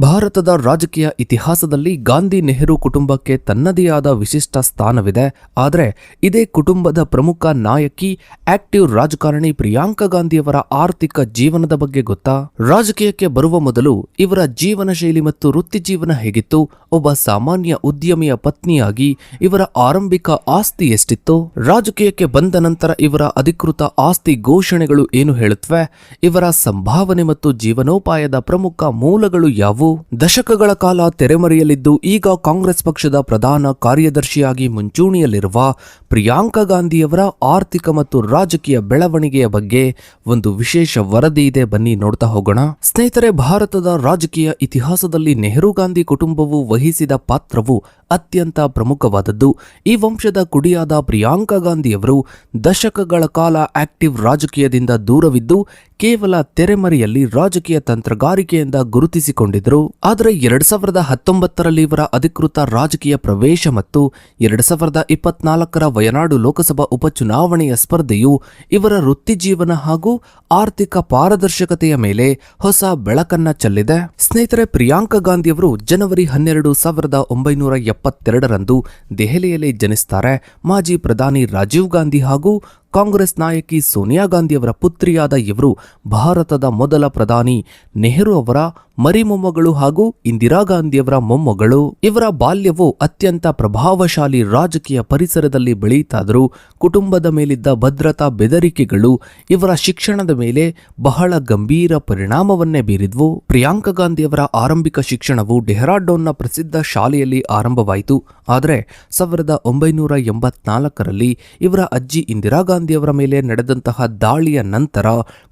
ಭಾರತದ ರಾಜಕೀಯ ಇತಿಹಾಸದಲ್ಲಿ ಗಾಂಧಿ ನೆಹರು ಕುಟುಂಬಕ್ಕೆ ತನ್ನದೇ ಆದ ವಿಶಿಷ್ಟ ಸ್ಥಾನವಿದೆ. ಆದರೆ ಇದೇ ಕುಟುಂಬದ ಪ್ರಮುಖ ನಾಯಕಿ, ಆಕ್ಟಿವ್ ರಾಜಕಾರಣಿ ಪ್ರಿಯಾಂಕಾ ಗಾಂಧಿಯವರ ಆರ್ಥಿಕ ಜೀವನದ ಬಗ್ಗೆ ಗೊತ್ತಾ? ರಾಜಕೀಯಕ್ಕೆ ಬರುವ ಮೊದಲು ಇವರ ಜೀವನ ಶೈಲಿ ಮತ್ತು ವೃತ್ತಿಜೀವನ ಹೇಗಿತ್ತು? ಒಬ್ಬ ಸಾಮಾನ್ಯ ಉದ್ಯಮಿಯ ಪತ್ನಿಯಾಗಿ ಇವರ ಆರಂಭಿಕ ಆಸ್ತಿ ಎಷ್ಟಿತ್ತು? ರಾಜಕೀಯಕ್ಕೆ ಬಂದ ನಂತರ ಇವರ ಅಧಿಕೃತ ಆಸ್ತಿ ಘೋಷಣೆಗಳು ಏನು ಹೇಳುತ್ತವೆ ಇವರ ಸಂಭಾವನೆ ಮತ್ತು ಜೀವನೋಪಾಯದ ಪ್ರಮುಖ ಮೂಲಗಳು ಯಾವುವು? ದಶಕಗಳ ಕಾಲ ತೆರೆಮರೆಯಲ್ಲಿದ್ದು ಈಗ ಕಾಂಗ್ರೆಸ್ ಪಕ್ಷದ ಪ್ರಧಾನ ಕಾರ್ಯದರ್ಶಿಯಾಗಿ ಮುಂಚೂಣಿಯಲ್ಲಿರುವ ಪ್ರಿಯಾಂಕಾ ಗಾಂಧಿಯವರ ಆರ್ಥಿಕ ಮತ್ತು ರಾಜಕೀಯ ಬೆಳವಣಿಗೆಯ ಬಗ್ಗೆ ಒಂದು ವಿಶೇಷ ವರದಿ ಇದೆ. ಬನ್ನಿ ನೋಡ್ತಾ ಹೋಗೋಣ. ಸ್ನೇಹಿತರೆ, ಭಾರತದ ರಾಜಕೀಯ ಇತಿಹಾಸದಲ್ಲಿ ನೆಹರು ಗಾಂಧಿ ಕುಟುಂಬವು ವಹಿಸಿದ ಪಾತ್ರವು ಅತ್ಯಂತ ಪ್ರಮುಖವಾದದ್ದು. ಈ ವಂಶದ ಕುಡಿಯಾದ ಪ್ರಿಯಾಂಕಾ ಗಾಂಧಿಯವರು ದಶಕಗಳ ಕಾಲ ಆಕ್ಟಿವ್ ರಾಜಕೀಯದಿಂದ ದೂರವಿದ್ದು, ಕೇವಲ ತೆರೆಮರೆಯಲ್ಲಿ ರಾಜಕೀಯ ತಂತ್ರಗಾರಿಕೆಯಿಂದ ಗುರುತಿಸಿಕೊಂಡಿದ್ದರು. ಆದರೆ ಎರಡ್ ಸಾವಿರದ ಹತ್ತೊಂಬತ್ತರಲ್ಲಿ ಇವರ ಅಧಿಕೃತ ರಾಜಕೀಯ ಪ್ರವೇಶ ಮತ್ತು ಎರಡ್ ಸಾವಿರದ ಇಪ್ಪತ್ನಾಲ್ಕರ ವಯನಾಡು ಲೋಕಸಭಾ ಉಪಚುನಾವಣೆಯ ಸ್ಪರ್ಧೆಯು ಇವರ ವೃತ್ತಿಜೀವನ ಹಾಗೂ ಆರ್ಥಿಕ ಪಾರದರ್ಶಕತೆಯ ಮೇಲೆ ಹೊಸ ಬೆಳಕನ್ನ ಚೆಲ್ಲಿದೆ. ಸ್ನೇಹಿತರೆ, ಪ್ರಿಯಾಂಕಾ ಗಾಂಧಿಯವರು ಜನವರಿ ಹನ್ನೆರಡು ಸಾವಿರದ ಒಂಬೈನೂರ ಎಪ್ಪತ್ತೆರಡರಂದು ದೆಹಲಿಯಲ್ಲಿ ಜನಿಸ್ತಾರೆ ಮಾಜಿ ಪ್ರಧಾನಿ ರಾಜೀವ್ ಗಾಂಧಿ ಹಾಗೂ ಕಾಂಗ್ರೆಸ್ ನಾಯಕಿ ಸೋನಿಯಾ ಗಾಂಧಿಯವರ ಪುತ್ರಿಯಾದ ಇವರು ಭಾರತದ ಮೊದಲ ಪ್ರಧಾನಿ ನೆಹರು ಅವರ ಮರಿಮೊಮ್ಮಗಳು ಹಾಗೂ ಇಂದಿರಾ ಗಾಂಧಿಯವರ ಮೊಮ್ಮಗಳು. ಇವರ ಬಾಲ್ಯವು ಅತ್ಯಂತ ಪ್ರಭಾವಶಾಲಿ ರಾಜಕೀಯ ಪರಿಸರದಲ್ಲಿ ಬೆಳೆಯುತ್ತಾದರೂ ಕುಟುಂಬದ ಮೇಲಿದ್ದ ಭದ್ರತಾ ಬೆದರಿಕೆಗಳು ಇವರ ಶಿಕ್ಷಣದ ಮೇಲೆ ಬಹಳ ಗಂಭೀರ ಪರಿಣಾಮವನ್ನೇ ಬೀರಿದ್ವು. ಪ್ರಿಯಾಂಕಾ ಗಾಂಧಿಯವರ ಆರಂಭಿಕ ಶಿಕ್ಷಣವು ಡೆಹ್ರಾಡೂನ್ನ ಪ್ರಸಿದ್ಧ ಶಾಲೆಯಲ್ಲಿ ಆರಂಭವಾಯಿತು. ಆದರೆ ಸಾವಿರದ ಒಂಬೈನೂರ ಎಂಬತ್ನಾಲ್ಕರಲ್ಲಿ ಇವರ ಅಜ್ಜಿ ಇಂದಿರಾ ಗಾಂಧಿಯವರ ಮೇಲೆ ನಡೆದಂತಹ ದಾಳಿಯ ನಂತರ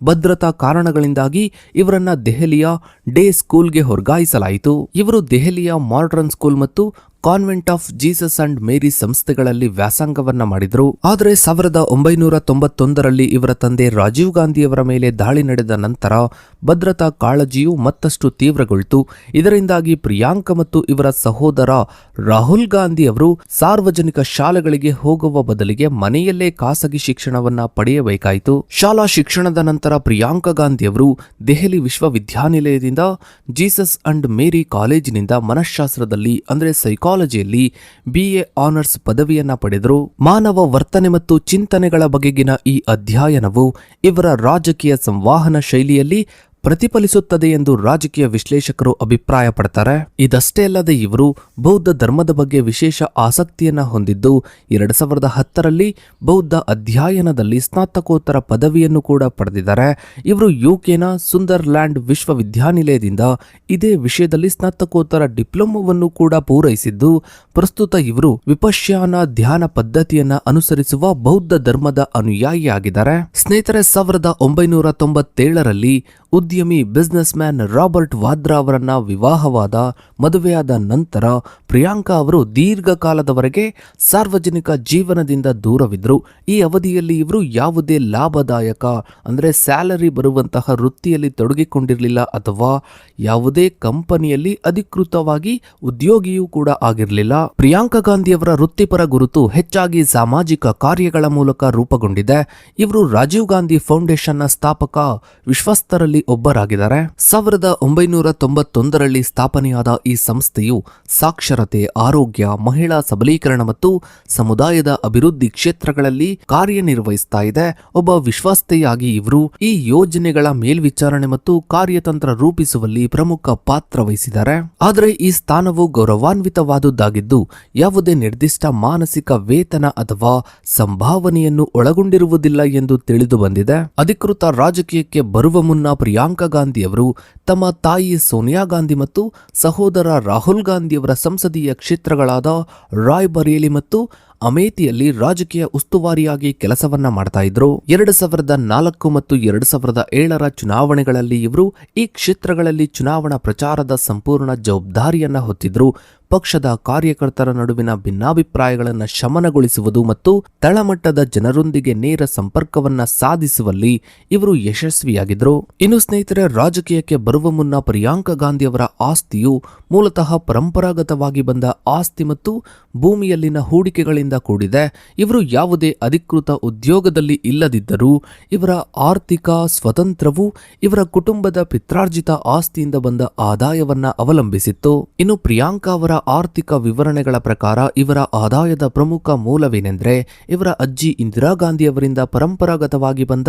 ಭದ್ರತಾ ಕಾರಣಗಳಿಂದಾಗಿ ಇವರನ್ನ ದೆಹಲಿಯ ಡೇ ಸ್ಕೂಲ್ಗೆ ವರ್ಗಾಯಿಸಲಾಯಿತು ಇವರು ದೆಹಲಿಯ ಮಾಡರ್ನ್ ಸ್ಕೂಲ್ ಮತ್ತು convent of Jesus and Mary ಸಂಸ್ಥೆಗಳಲ್ಲಿ ವ್ಯಾಸಂಗವನ್ನ ಮಾಡಿದ್ರು. ಆದರೆ ಸಾವಿರದ ಒಂಬೈನೂರ ತೊಂಬತ್ತೊಂದರಲ್ಲಿ ಇವರ ತಂದೆ ರಾಜೀವ್ ಗಾಂಧಿಯವರ ಮೇಲೆ ದಾಳಿ ನಡೆದ ನಂತರ ಭದ್ರತಾ ಕಾಳಜಿಯು ಮತ್ತಷ್ಟು ತೀವ್ರಗೊಳ್ತು. ಇದರಿಂದಾಗಿ ಪ್ರಿಯಾಂಕ ಮತ್ತು ಇವರ ಸಹೋದರ ರಾಹುಲ್ ಗಾಂಧಿ ಅವರು ಸಾರ್ವಜನಿಕ ಶಾಲೆಗಳಿಗೆ ಹೋಗುವ ಬದಲಿಗೆ ಮನೆಯಲ್ಲೇ ಖಾಸಗಿ ಶಿಕ್ಷಣವನ್ನ ಪಡೆಯಬೇಕಾಯಿತು. ಶಾಲಾ ಶಿಕ್ಷಣದ ನಂತರ ಪ್ರಿಯಾಂಕಾ ಗಾಂಧಿಯವರು ದೆಹಲಿ ವಿಶ್ವವಿದ್ಯಾನಿಲಯದಿಂದ ಜೀಸಸ್ ಅಂಡ್ ಮೇರಿ ಕಾಲೇಜಿನಿಂದ ಮನಃಶಾಸ್ತ್ರದಲ್ಲಿ ಅಂದ್ರೆ ಸೈಕಾಲಜಿಯಲ್ಲಿ ಬಿಎ ಆನರ್ಸ್ ಪದವಿಯನ್ನ ಪಡೆದರು. ಮಾನವ ವರ್ತನೆ ಮತ್ತು ಚಿಂತನೆಗಳ ಬಗೆಗಿನ ಈ ಅಧ್ಯಯನವು ಇವರ ರಾಜಕೀಯ ಸಂವಹನ ಶೈಲಿಯಲ್ಲಿ ಪ್ರತಿಫಲಿಸುತ್ತದೆ ಎಂದು ರಾಜಕೀಯ ವಿಶ್ಲೇಷಕರು ಅಭಿಪ್ರಾಯಪಡ್ತಾರೆ. ಇದಷ್ಟೇ ಅಲ್ಲದೆ ಇವರು ಬೌದ್ಧ ಧರ್ಮದ ಬಗ್ಗೆ ವಿಶೇಷ ಆಸಕ್ತಿಯನ್ನ ಹೊಂದಿದ್ದು, ಎರಡು ಸಾವಿರದ ಹತ್ತರಲ್ಲಿ ಬೌದ್ಧ ಅಧ್ಯಯನದಲ್ಲಿ ಸ್ನಾತಕೋತ್ತರ ಪದವಿಯನ್ನು ಕೂಡ ಪಡೆದಿದ್ದಾರೆ. ಇವರು ಯುಕೆನ ಸುಂದರ್ಲ್ಯಾಂಡ್ ವಿಶ್ವವಿದ್ಯಾನಿಲಯದಿಂದ ಇದೇ ವಿಷಯದಲ್ಲಿ ಸ್ನಾತಕೋತ್ತರ ಡಿಪ್ಲೊಮೊವನ್ನು ಕೂಡ ಪೂರೈಸಿದ್ದು, ಪ್ರಸ್ತುತ ಇವರು ವಿಪಶ್ಯಾನ ಧ್ಯಾನ ಪದ್ಧತಿಯನ್ನ ಅನುಸರಿಸುವ ಬೌದ್ಧ ಧರ್ಮದ ಅನುಯಾಯಿಯಾಗಿದ್ದಾರೆ. ಸ್ನೇಹಿತರೆ, ಸಾವಿರದ ಒಂಬೈನೂರ ತೊಂಬತ್ತೇಳರಲ್ಲಿ ಉದ್ಯಮಿ ಬಿಸ್ನೆಸ್ ಮ್ಯಾನ್ ರಾಬರ್ಟ್ ವಾದ್ರಾ ಅವರನ್ನ ವಿವಾಹವಾದ ಮದುವೆಯಾದ ನಂತರ ಪ್ರಿಯಾಂಕಾ ಅವರು ದೀರ್ಘಕಾಲದವರೆಗೆ ಸಾರ್ವಜನಿಕ ಜೀವನದಿಂದ ದೂರವಿದ್ದರು. ಈ ಅವಧಿಯಲ್ಲಿ ಇವರು ಯಾವುದೇ ಲಾಭದಾಯಕ, ಅಂದರೆ ಸ್ಯಾಲರಿ ಬರುವಂತಹ ವೃತ್ತಿಯಲ್ಲಿ ತೊಡಗಿಕೊಂಡಿರಲಿಲ್ಲ ಅಥವಾ ಯಾವುದೇ ಕಂಪನಿಯಲ್ಲಿ ಅಧಿಕೃತವಾಗಿ ಉದ್ಯೋಗಿಯೂ ಕೂಡ ಆಗಿರಲಿಲ್ಲ. ಪ್ರಿಯಾಂಕಾ ಗಾಂಧಿಯವರ ವೃತ್ತಿಪರ ಗುರುತು ಹೆಚ್ಚಾಗಿ ಸಾಮಾಜಿಕ ಕಾರ್ಯಗಳ ಮೂಲಕ ರೂಪುಗೊಂಡಿದೆ. ಇವರು ರಾಜೀವ್ ಗಾಂಧಿ ಫೌಂಡೇಶನ್ನ ಸ್ಥಾಪಕ, ವಿಶ್ವಸ್ತರಲ್ಲಿ ಒಬ್ಬರಾಗಿದ್ದಾರೆ. ಸಾವಿರದ ಒಂಬೈನೂರ ತೊಂಬತ್ತೊಂದರಲ್ಲಿ ಸ್ಥಾಪನೆಯಾದ ಈ ಸಂಸ್ಥೆಯು ಸಾಕ್ಷರತೆ, ಆರೋಗ್ಯ, ಮಹಿಳಾ ಸಬಲೀಕರಣ ಮತ್ತು ಸಮುದಾಯದ ಅಭಿವೃದ್ಧಿ ಕ್ಷೇತ್ರಗಳಲ್ಲಿ ಕಾರ್ಯನಿರ್ವಹಿಸ್ತಾ ಇದೆ. ಒಬ್ಬ ವಿಶ್ವಾಸ್ತೆಯಾಗಿ ಇವರು ಈ ಯೋಜನೆಗಳ ಮೇಲ್ವಿಚಾರಣೆ ಮತ್ತು ಕಾರ್ಯತಂತ್ರ ರೂಪಿಸುವಲ್ಲಿ ಪ್ರಮುಖ ಪಾತ್ರ ವಹಿಸಿದ್ದಾರೆ. ಆದರೆ ಈ ಸ್ಥಾನವು ಗೌರವಾನ್ವಿತವಾದುದಾಗಿದ್ದು, ಯಾವುದೇ ನಿರ್ದಿಷ್ಟ ಮಾನಸಿಕ ವೇತನ ಅಥವಾ ಸಂಭಾವನೆಯನ್ನು ಒಳಗೊಂಡಿರುವುದಿಲ್ಲ ಎಂದು ತಿಳಿದು ಬಂದಿದೆ ಅಧಿಕೃತ ರಾಜಕೀಯಕ್ಕೆ ಬರುವ ಮುನ್ನ ಪ್ರಿಯಾಂಕಾ ಗಾಂಧಿಯವರು ತಮ್ಮ ತಾಯಿ ಸೋನಿಯಾ ಗಾಂಧಿ ಮತ್ತು ಸಹೋದರ ರಾಹುಲ್ ಗಾಂಧಿಯವರ ಸಂಸದೀಯ ಕ್ಷೇತ್ರಗಳಾದ ರಾಯ್ ಬರೇಲಿ ಮತ್ತು ಅಮೇಥಿಯಲ್ಲಿ ರಾಜಕೀಯ ಉಸ್ತುವಾರಿಯಾಗಿ ಕೆಲಸವನ್ನ ಮಾಡ್ತಾ ಇದ್ರು. ಎರಡು ಸಾವಿರದ ನಾಲ್ಕು ಮತ್ತು ಎರಡು ಸಾವಿರದ ಏಳರ ಚುನಾವಣೆಗಳಲ್ಲಿ ಇವರು ಈ ಕ್ಷೇತ್ರಗಳಲ್ಲಿ ಚುನಾವಣಾ ಪ್ರಚಾರದ ಸಂಪೂರ್ಣ ಜವಾಬ್ದಾರಿಯನ್ನ ಹೊತ್ತಿದ್ರು. ಪಕ್ಷದ ಕಾರ್ಯಕರ್ತರ ನಡುವಿನ ಭಿನ್ನಾಭಿಪ್ರಾಯಗಳನ್ನು ಶಮನಗೊಳಿಸುವುದು ಮತ್ತು ತಳಮಟ್ಟದ ಜನರೊಂದಿಗೆ ನೇರ ಸಂಪರ್ಕವನ್ನ ಸಾಧಿಸುವಲ್ಲಿ ಇವರು ಯಶಸ್ವಿಯಾಗಿದ್ರು. ಇನ್ನು ಸ್ನೇಹಿತರೆ, ರಾಜಕೀಯಕ್ಕೆ ಬರುವ ಮುನ್ನ ಪ್ರಿಯಾಂಕಾ ಗಾಂಧಿಯವರ ಆಸ್ತಿಯು ಮೂಲತಃ ಪರಂಪರಾಗತವಾಗಿ ಬಂದ ಆಸ್ತಿ ಮತ್ತು ಭೂಮಿಯಲ್ಲಿನ ಹೂಡಿಕೆಗಳಿಂದ ವರ್ಗಗಳಿಂದ ಕೂಡಿದೆ. ಇವರು ಯಾವುದೇ ಅಧಿಕೃತ ಉದ್ಯೋಗದಲ್ಲಿ ಇಲ್ಲದಿದ್ದರೂ ಇವರ ಆರ್ಥಿಕ ಸ್ವತಂತ್ರವು ಇವರ ಕುಟುಂಬದ ಪಿತ್ರಾರ್ಜಿತ ಆಸ್ತಿಯಿಂದ ಬಂದ ಆದಾಯವನ್ನ ಅವಲಂಬಿಸಿತ್ತು. ಇನ್ನು ಪ್ರಿಯಾಂಕಾ ಅವರ ಆರ್ಥಿಕ ವಿವರಣೆಗಳ ಪ್ರಕಾರ ಇವರ ಆದಾಯದ ಪ್ರಮುಖ ಮೂಲವೇನೆಂದರೆ, ಇವರ ಅಜ್ಜಿ ಇಂದಿರಾ ಗಾಂಧಿಯವರಿಂದ ಪರಂಪರಾಗತವಾಗಿ ಬಂದ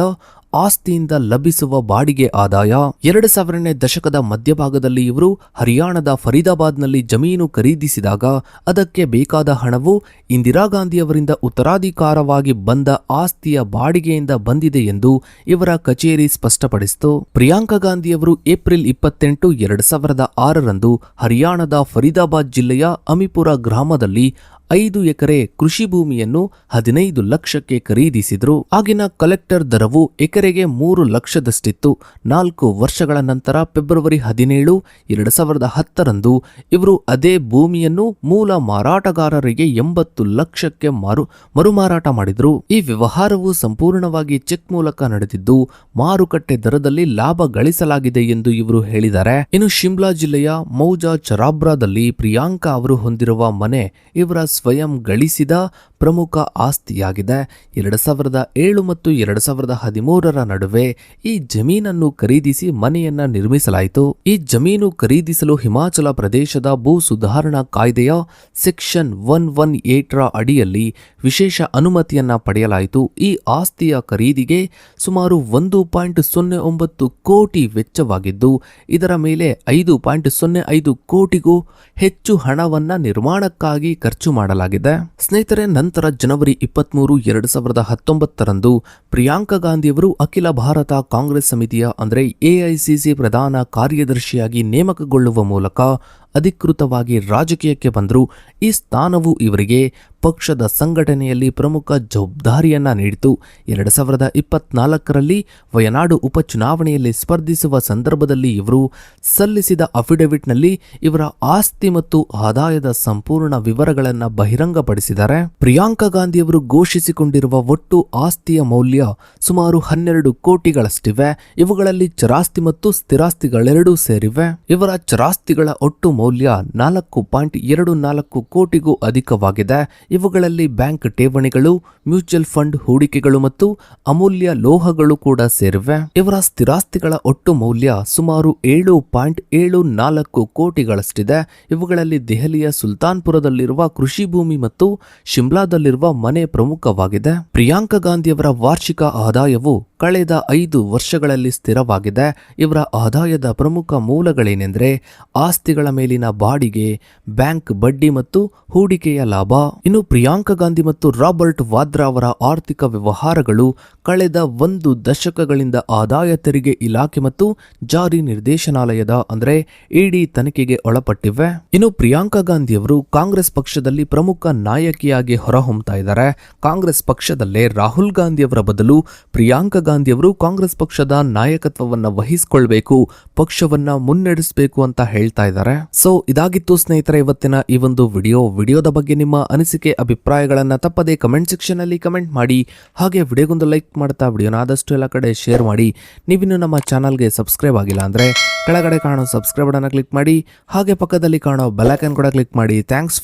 ಆಸ್ತಿಯಿಂದ ಲಭಿಸುವ ಬಾಡಿಗೆ ಆದಾಯ ಎರಡು ಸಾವಿರನೇ ದಶಕದ ಮಧ್ಯಭಾಗದಲ್ಲಿ ಇವರು ಹರಿಯಾಣದ ಫರೀದಾಬಾದ್ನಲ್ಲಿ ಜಮೀನು ಖರೀದಿಸಿದಾಗ ಅದಕ್ಕೆ ಬೇಕಾದ ಹಣವು ಇಂದಿರಾ ಗಾಂಧಿಯವರಿಂದ ಉತ್ತರಾಧಿಕಾರವಾಗಿ ಬಂದ ಆಸ್ತಿಯ ಬಾಡಿಗೆಯಿಂದ ಬಂದಿದೆ ಎಂದು ಇವರ ಕಚೇರಿ ಸ್ಪಷ್ಟಪಡಿಸಿತು. ಪ್ರಿಯಾಂಕಾ ಗಾಂಧಿಯವರು ಏಪ್ರಿಲ್ ಇಪ್ಪತ್ತೆಂಟು, ಎರಡು ಸಾವಿರದ ಆರರಂದು ಹರಿಯಾಣದ ಫರೀದಾಬಾದ್ ಜಿಲ್ಲೆಯ ಅಮಿಪುರ ಗ್ರಾಮದಲ್ಲಿ ಐದು ಎಕರೆ ಕೃಷಿ ಭೂಮಿಯನ್ನು ಹದಿನೈದು ಲಕ್ಷಕ್ಕೆ ಖರೀದಿಸಿದ್ರು. ಆಗಿನ ಕಲೆಕ್ಟರ್ ದರವು ಎಕರೆಗೆ ಮೂರು ಲಕ್ಷದಷ್ಟಿತ್ತು. ನಾಲ್ಕು ವರ್ಷಗಳ ನಂತರ ಫೆಬ್ರವರಿ ಹದಿನೇಳು, ಎರಡು ಸಾವಿರದ ಹತ್ತರಂದು ಇವರು ಅದೇ ಭೂಮಿಯನ್ನು ಮೂಲ ಮಾರಾಟಗಾರರಿಗೆ ಎಂಬತ್ತು ಲಕ್ಷಕ್ಕೆ ಮಾರು, ಮರುಮಾರಾಟ ಮಾಡಿದ್ರು. ಈ ವ್ಯವಹಾರವು ಸಂಪೂರ್ಣವಾಗಿ ಚೆಕ್ ಮೂಲಕ ನಡೆದಿದ್ದು, ಮಾರುಕಟ್ಟೆ ದರದಲ್ಲಿ ಲಾಭ ಗಳಿಸಲಾಗಿದೆ ಎಂದು ಇವರು ಹೇಳಿದ್ದಾರೆ. ಇನ್ನು ಶಿಮ್ಲಾ ಜಿಲ್ಲೆಯ ಮೌಜಾ ಚರಾಬ್ರಾದಲ್ಲಿ ಪ್ರಿಯಾಂಕಾ ಅವರು ಹೊಂದಿರುವ ಮನೆ ಇವರ ಸ್ವಯಂ ಗಳಿಸಿದ ಪ್ರಮುಖ ಆಸ್ತಿಯಾಗಿದೆ. ಎರಡು ಸಾವಿರದ ಏಳು ಮತ್ತು ಎರಡು ಸಾವಿರದ ಹದಿಮೂರರ ನಡುವೆ ಈ ಜಮೀನನ್ನು ಖರೀದಿಸಿ ಮನೆಯನ್ನ ನಿರ್ಮಿಸಲಾಯಿತು. ಈ ಜಮೀನು ಖರೀದಿಸಲು ಹಿಮಾಚಲ ಪ್ರದೇಶದ ಭೂ ಸುಧಾರಣಾ ಕಾಯ್ದೆಯ ಸೆಕ್ಷನ್ ಒನ್ ಒನ್ ಏಟ್ರ ಅಡಿಯಲ್ಲಿ ವಿಶೇಷ ಅನುಮತಿಯನ್ನ ಪಡೆಯಲಾಯಿತು. ಈ ಆಸ್ತಿಯ ಖರೀದಿಗೆ ಸುಮಾರು ಒಂದು ಪಾಯಿಂಟ್ ಸೊನ್ನೆ ಒಂಬತ್ತು ಕೋಟಿ ವೆಚ್ಚವಾಗಿದ್ದು, ಇದರ ಮೇಲೆ ಐದು ಪಾಯಿಂಟ್ ಸೊನ್ನೆ ಐದು ಕೋಟಿಗೂ ಹೆಚ್ಚು ಹಣವನ್ನ ನಿರ್ಮಾಣಕ್ಕಾಗಿ ಖರ್ಚು ಮಾಡಲಾಗಿದೆ. ಸ್ನೇಹಿತರೆ, ನಂತರ ಜನವರಿ ಇಪ್ಪತ್ಮೂರು, ಎರಡು ಸಾವಿರದ ಹತ್ತೊಂಬತ್ತರಂದು ಪ್ರಿಯಾಂಕಾ ಗಾಂಧಿಯವರು ಅಖಿಲ ಭಾರತ ಕಾಂಗ್ರೆಸ್ ಸಮಿತಿಯ, ಅಂದರೆ ಎಐಸಿಸಿ ಪ್ರಧಾನ ಕಾರ್ಯದರ್ಶಿಯಾಗಿ ನೇಮಕಗೊಳ್ಳುವ ಮೂಲಕ ಅಧಿಕೃತವಾಗಿ ರಾಜಕೀಯಕ್ಕೆ ಬಂದರು ಈ ಸ್ಥಾನವು ಇವರಿಗೆ ಪಕ್ಷದ ಸಂಘಟನೆಯಲ್ಲಿ ಪ್ರಮುಖ ಜವಾಬ್ದಾರಿಯನ್ನು ನೀಡಿತು. ಎರಡು ಸಾವಿರದ ಇಪ್ಪತ್ನಾಲ್ಕರಲ್ಲಿ ವಯನಾಡು ಉಪಚುನಾವಣೆಯಲ್ಲಿ ಸ್ಪರ್ಧಿಸುವ ಸಂದರ್ಭದಲ್ಲಿ ಇವರು ಸಲ್ಲಿಸಿದ ಅಫಿಡವಿಟ್ನಲ್ಲಿ ಇವರ ಆಸ್ತಿ ಮತ್ತು ಆದಾಯದ ಸಂಪೂರ್ಣ ವಿವರಗಳನ್ನು ಬಹಿರಂಗಪಡಿಸಿದ್ದಾರೆ. ಪ್ರಿಯಾಂಕಾ ಗಾಂಧಿಯವರು ಘೋಷಿಸಿಕೊಂಡಿರುವ ಒಟ್ಟು ಆಸ್ತಿಯ ಮೌಲ್ಯ ಸುಮಾರು ಹನ್ನೆರಡು ಕೋಟಿಗಳಷ್ಟಿವೆ. ಇವುಗಳಲ್ಲಿ ಚರಾಸ್ತಿ ಮತ್ತು ಸ್ಥಿರಾಸ್ತಿಗಳೆರಡೂ ಸೇರಿವೆ. ಇವರ ಚರಾಸ್ತಿಗಳ ಒಟ್ಟು ಮೌಲ್ಯ ನಾಲ್ಕು ಪಾಯಿಂಟ್ ಎರಡು ನಾಲ್ಕು ಕೋಟಿಗೂ ಅಧಿಕವಾಗಿದೆ. ಇವುಗಳಲ್ಲಿ ಬ್ಯಾಂಕ್ ಠೇವಣಿಗಳು, ಮ್ಯೂಚುವಲ್ ಫಂಡ್ ಹೂಡಿಕೆಗಳು ಮತ್ತು ಅಮೂಲ್ಯ ಲೋಹಗಳು ಕೂಡ ಸೇರಿವೆ. ಇವರ ಸ್ಥಿರಾಸ್ತಿಗಳ ಒಟ್ಟು ಮೌಲ್ಯ ಸುಮಾರು ಏಳು ಪಾಯಿಂಟ್ ಏಳು ನಾಲ್ಕು ಕೋಟಿಗಳಷ್ಟಿದೆ. ಇವುಗಳಲ್ಲಿ ದೆಹಲಿಯ ಸುಲ್ತಾನ್ಪುರದಲ್ಲಿರುವ ಕೃಷಿ ಭೂಮಿ ಮತ್ತು ಶಿಮ್ಲಾದಲ್ಲಿರುವ ಮನೆ ಪ್ರಮುಖವಾಗಿದೆ. ಪ್ರಿಯಾಂಕಾ ಗಾಂಧಿಯವರ ವಾರ್ಷಿಕ ಆದಾಯವು ಕಳೆದ ಐದು ವರ್ಷಗಳಲ್ಲಿ ಸ್ಥಿರವಾಗಿದೆ. ಇವರ ಆದಾಯದ ಪ್ರಮುಖ ಮೂಲಗಳೇನೆಂದರೆ ಆಸ್ತಿಗಳ ಮೇಲಿನ ಬಾಡಿಗೆ, ಬ್ಯಾಂಕ್ ಬಡ್ಡಿ ಮತ್ತು ಹೂಡಿಕೆಯ ಲಾಭ. ಇನ್ನು ಪ್ರಿಯಾಂಕಾ ಗಾಂಧಿ ಮತ್ತು ರಾಬರ್ಟ್ ವಾದ್ರಾ ಅವರ ಆರ್ಥಿಕ ವ್ಯವಹಾರಗಳು ಕಳೆದ ಒಂದು ದಶಕಗಳಿಂದ ಆದಾಯ ತೆರಿಗೆ ಇಲಾಖೆ ಮತ್ತು ಜಾರಿ ನಿರ್ದೇಶನಾಲಯದ ಅಂದರೆ ಇಡಿ ತನಿಖೆಗೆ ಒಳಪಟ್ಟಿವೆ. ಇನ್ನು ಪ್ರಿಯಾಂಕಾ ಗಾಂಧಿಯವರು ಕಾಂಗ್ರೆಸ್ ಪಕ್ಷದಲ್ಲಿ ಪ್ರಮುಖ ನಾಯಕಿಯಾಗಿ ಹೊರಹೊಮ್ಮತಾ ಇದ್ದಾರೆ. ಕಾಂಗ್ರೆಸ್ ಪಕ್ಷದಲ್ಲೇ ರಾಹುಲ್ ಗಾಂಧಿಯವರ ಬದಲು ಪ್ರಿಯಾಂಕಾ ಗಾಂಧಿಯವರು ಕಾಂಗ್ರೆಸ್ ಪಕ್ಷದ ನಾಯಕತ್ವವನ್ನ ವಹಿಸಿಕೊಳ್ಬೇಕು, ಪಕ್ಷವನ್ನ ಮುನ್ನಡೆಸಬೇಕು ಅಂತ ಹೇಳ್ತಾ ಇದ್ದಾರೆ. ಸೊ ಇದಾಗಿತ್ತು ಸ್ನೇಹಿತರೆ ಇವತ್ತಿನ ಈ ಒಂದು ವಿಡಿಯೋ. ವಿಡಿಯೋದ ಬಗ್ಗೆ ನಿಮ್ಮ ಅನಿಸಿಕೆ, ಅಭಿಪ್ರಾಯಗಳನ್ನ ತಪ್ಪದೆ ಕಮೆಂಟ್ ಸೆಕ್ಷನ್ ಅಲ್ಲಿ ಕಮೆಂಟ್ ಮಾಡಿ. ಹಾಗೆ ವಿಡಿಯೋಗೊಂದು ಲೈಕ್ ಮಾಡ್ತಾ ವಿಡಿಯೋನ ಆದಷ್ಟು ಎಲ್ಲ ಕಡೆ ಶೇರ್ ಮಾಡಿ. ನೀವಿನ್ನು ನಮ್ಮ ಚಾನಲ್ಗೆ ಸಬ್ಸ್ಕ್ರೈಬ್ ಆಗಿಲ್ಲ ಅಂದ್ರೆ ಕೆಳಗಡೆ ಕಾಣೋ ಸಬ್ಸ್ಕ್ರೈಬ್ ಬಟನ್ ಕ್ಲಿಕ್ ಮಾಡಿ. ಹಾಗೆ ಪಕ್ಕದಲ್ಲಿ ಕಾಣೋ ಬೆಲ್ ಐಕನ್ ಕೂಡ ಕ್ಲಿಕ್ ಮಾಡಿ. ಥ್ಯಾಂಕ್ಸ್